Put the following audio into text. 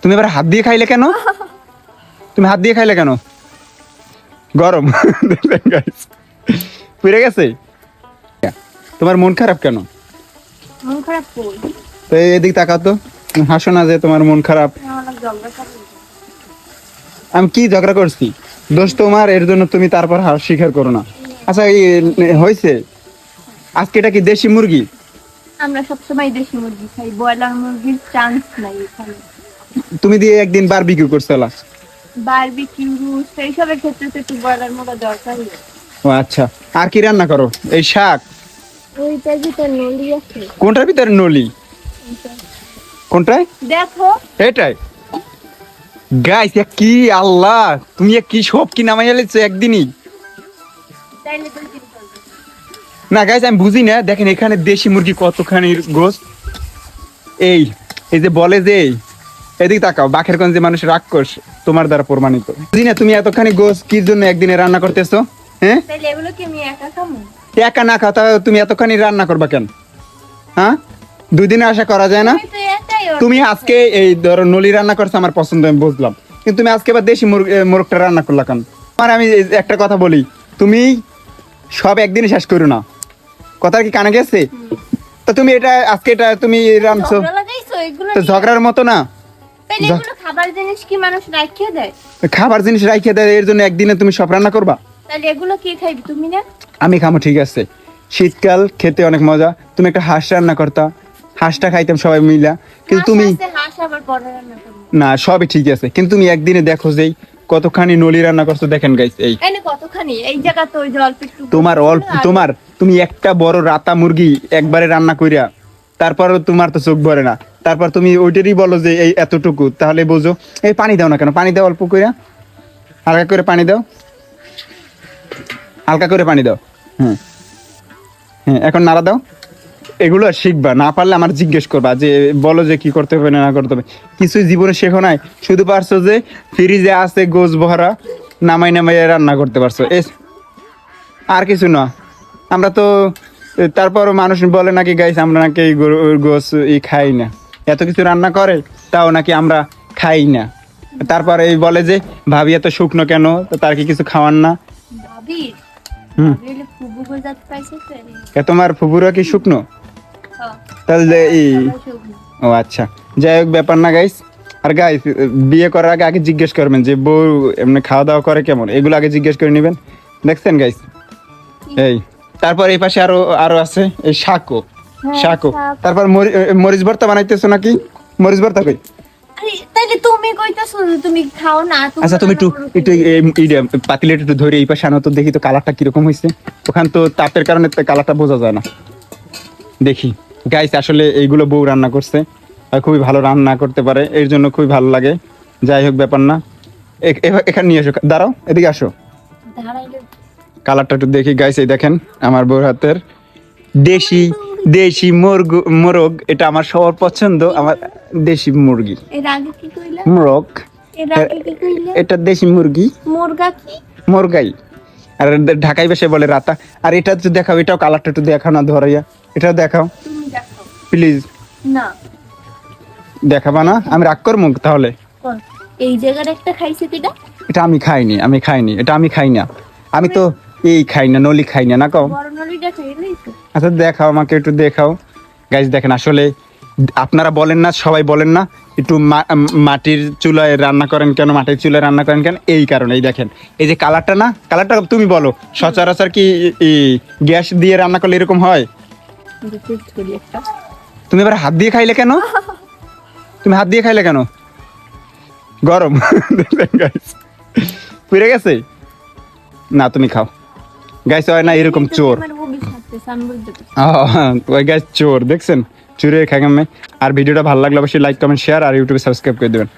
তুমি এবার হাত দিয়ে খাইলে কেন? তুমি হাত দিয়ে খাইলে কেন? গরম। পুড়ে গেছে? তোমার মন খারাপ কেন? মন খারাপ তো এদিক তাকাও তো। হাসো না যে তোমার মন খারাপ। আমি কি ঝগড়া করছি? দোষ তোমার এর জন্য তুমি তারপর স্বীকার করো না। আচ্ছা এই হয়েছে আজকে এটা কি দেশি মুরগি? আমরা সবসময় দেশি মুরগি খাই ব্রয়লার মুরগির চান্স নাই এখানে। তুমি দিয়ে একদিন বারবিকিউ করছিলা বারবিকিউ রুস্ট এইসবের ক্ষেত্রে তো একটু ব্রয়লার মুরগা দরকারই। ও আচ্ছা আর কি রান্না করো? এই শাক? ওইটার ভিতর নলি আছে। কোনটার ভিতরে নলি? কোনটায়? দেখো। এটাই গাইস কি আল্লাহ তুমি এ কি সব কি নামাই এলেছো একদিনই? তাইলে তো না গাইস আমি বুঝি না দেখেন এখানে দেশি মুরগি কতখানি গোস এই এই যে বলে যে এদিকে তাকাও বাখের যে মানুষ রাক্ষস তোমার দ্বারা প্রমাণিত। বুঝি না তুমি এতখানি গোস কির জন্য একদিনে রান্না করতেছো? হ্যাঁ? একা না খাও তাহলে তুমি এতখানি রান্না করবা কেন? হ্যাঁ? দুই দিনে আশা করা যায় না? তুমি আজকে এই ধরো নলি রান্না করছ আমার পছন্দ আমি বুঝলাম। কিন্তু তুমি আজকে আবার দেশি মোরগটা রান্না করলা কেন? আমার আমি একটা কথা বলি তুমি সব একদিনে শেষ করো না। কথা কি কানে গেছে? তো তুমি এটা আজকে এটা তুমি এগুলো তো ঝগড়ার মতো না? খাবার জিনিস কি মানুষ রাখিয়ে দেয়? খাবার জিনিস দেয় এর জন্য একদিনে তুমি সব রান্না করবা? তাহলে এগুলো কে খাইবি তুমি না? আমি খামো ঠিক আছে। শীতকাল খেতে অনেক মজা। তুমি একটা হাঁস রান্না করতা। হাঁসটা খাইতাম সবাই মিলা। কিন্তু তুমি না সবই ঠিক আছে। কিন্তু তুমি একদিনে দেখো যেই কতখানি নলি রান্না করছ দেখেন গাইস এই। এনে কতখানি এই জায়গা তো ওই যে অল্প একটু তোমার অল্প তোমার তুমি একটা বড় রাতা মুরগি একবারে রান্না কইরা তারপরও তোমার তো চোখ ভরে না। তারপর তুমি ওইটারই বলো যে এই এতটুকু তাহলে বোঝো। এই পানি দাও না কেন? পানি দাও অল্প কইরা। হালকা করে পানি দাও। হালকা করে পানি দাও। হ্যাঁ হ্যাঁ এখন নাড়া দাও। এগুলো শিখবা না পারলে আমার জিজ্ঞেস করবা যে বলো যে কি করতে হবে না করতে হবে। কিছুই জীবনে শেখো নাই শুধু পারছ যে ফ্রিজে আছে গোস ভরা নামাই নামাই রান্না করতে পারছ। এস আর কিছু না। আমরা তো তারপর মানুষ বলে নাকি গাইস আমরা নাকি গোস ই খাই না। এত কিছু রান্না করে তাও নাকি আমরা খাই না। তারপর এই বলে যে ভাবি এত শুকনো কেন? তার কি কিছু খাওয়ান না? তোমার ফুপুরা কি শুকনো? তাহলে এই ও আচ্ছা। যাই হোক ব্যাপার না গাইস আর গাইস বিয়ে করার আগে আগে জিজ্ঞেস করবেন যে বউ এমনি খাওয়া দাওয়া করে কেমন? এগুলো আগে জিজ্ঞেস করে নেবেন। দেখছেন গাইস এই তারপর এই পাশে আরও আরও আছে এই শাকও হ্যাঁ, শাক। তারপর মরি- মরিচ ভর্তা বানাইতেছো নাকি? মরিচ ভর্তা কই? তুমি কইতাছো তুমি খাও না আচ্ছা তুমি একটু একটু পাতিলেট একটু ধরে এই পাশে আনো তো দেখি তো কালারটা কীরকম হয়েছে ওখান তো তাপের কারণে তো কালারটা বোঝা যায় না। দেখি। গাইস আসলে এইগুলো বউ রান্না করছে আর খুবই ভালো রান্না করতে পারে এর জন্য খুবই ভালো লাগে। যাই হোক ব্যাপার না। এখানে নিয়ে এসো দাঁড়াও এদিকে আসো। কালারটা একটু দেখি গাইস এই দেখেন আমার বউর হাতের। দেশি দেশি মুরগ মোরগ এটা আমার সবার পছন্দ আমার দেশি মুরগি। মোরগ। এটা দেশি মুরগি। মুরগা কি? মুরগাই। আর ঢাকাই বেশে বলে রাতা। আর এটা তো দেখাও এটাও কালারটা একটু দেখাও না ধরাইয়া। এটাও দেখাও। প্লিজ না। দেখাবা না? আমি রাগ করব তাহলে? এই জায়গার একটা খাইছে কিটা এটা আমি খাইনি আমি খাইনি এটা আমি খাই না। আমি তো এই খাই না নলি খাই না না কও? আচ্ছা দেখাও আমাকে একটু দেখাও। গাইজ দেখেন আসলে আপনারা বলেন না সবাই বলেন না একটু মাটির চুলায় রান্না করেন কেন মাটির চুলায় রান্না করেন কেন? এই কারণে এই দেখেন। এই যে কালারটা না কালারটা তুমি বলো সচরাচর কি গ্যাস দিয়ে রান্না করলে এরকম হয়? তুমি এবার হাত দিয়ে খাইলে কেন? তুমি হাত দিয়ে খাইলে কেন? গরম। পুড়ে গেছে? না তুমি খাও। গাইস হয় না এরকম চোর। ওই গাইস চোর দেখছেন? চুরে খাগামে আর ভিডিওটা ভালো লাগলে অবশ্যই লাইক কমেন্ট শেয়ার আর ইউটিউবে সাবস্ক্রাইব করে দেবেন।